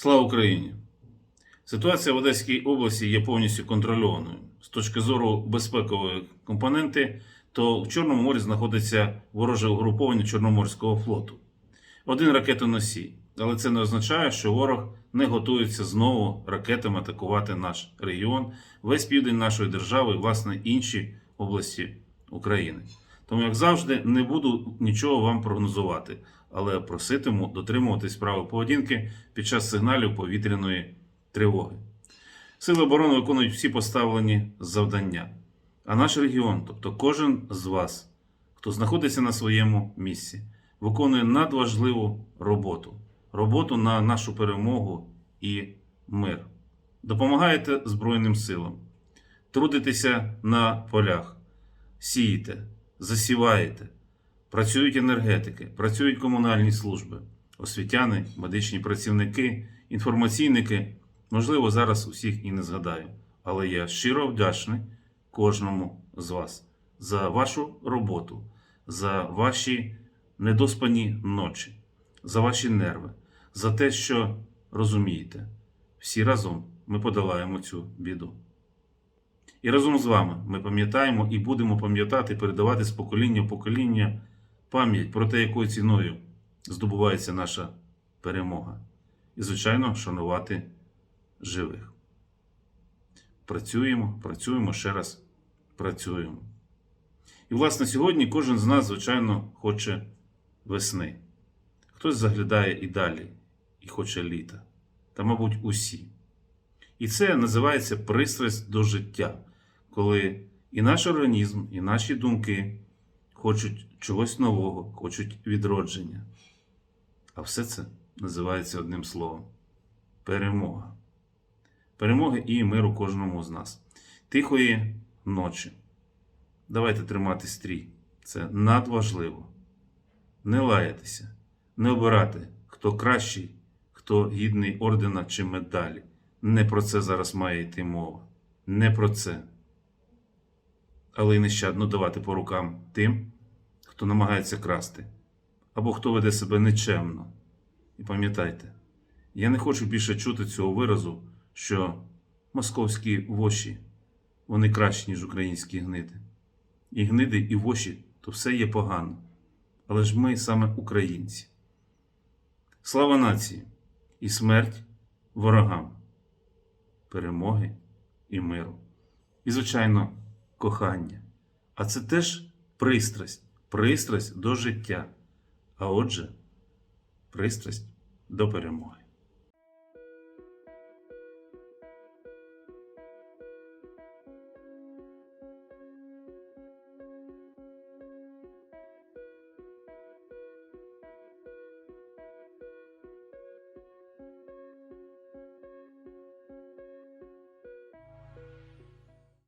Слава Україні! Ситуація в Одеській області є повністю контрольованою. З точки зору безпекової компоненти, то в Чорному морі знаходиться вороже угруповання Чорноморського флоту. Один ракетоносій. Але це не означає, що ворог не готується знову ракетами атакувати наш регіон, весь південь нашої держави і, власне, інші області України. Тому, як завжди, не буду нічого вам прогнозувати, але проситиму дотримуватись правил поведінки під час сигналів повітряної тривоги. Сили оборони виконують всі поставлені завдання. А наш регіон, тобто кожен з вас, хто знаходиться на своєму місці, виконує надважливу роботу роботу на нашу перемогу і мир. Допомагаєте Збройним силам, трудитеся на полях, сієте, засіваєте, працюють енергетики, працюють комунальні служби, освітяни, медичні працівники, інформаційники. Можливо, зараз усіх і не згадаю, але я щиро вдячний кожному з вас за вашу роботу, за ваші недоспані ночі, за ваші нерви, за те, що розумієте, всі разом ми подолаємо цю біду. І разом з вами ми пам'ятаємо і будемо пам'ятати, передавати з покоління в покоління пам'ять про те, якою ціною здобувається наша перемога. І, звичайно, шанувати живих. Працюємо, працюємо ще раз, працюємо. І, власне, сьогодні кожен з нас, звичайно, хоче весни. Хтось заглядає і далі, і хоче літа, та, мабуть, усі. І це називається пристрасть до життя, коли і наш організм, і наші думки хочуть чогось нового, хочуть відродження. А все це називається одним словом перемога. Перемоги і миру кожному з нас. Тихої ночі. Давайте тримати стрій. Це надважливо. Не лаятися, не обирати, хто кращий, хто гідний ордена чи медалі. Не про це зараз має йти мова. Не про це. Але й нещадно давати по рукам тим, хто намагається красти, або хто веде себе нечемно. І пам'ятайте, я не хочу більше чути цього виразу, що московські воші вони кращі, ніж українські гниди. І гниди, і воші то все є погано. Але ж ми саме українці. Слава нації і смерть ворогам, перемоги і миру. І, звичайно, кохання. А це теж пристрасть, пристрасть до життя. А отже, пристрасть до перемоги.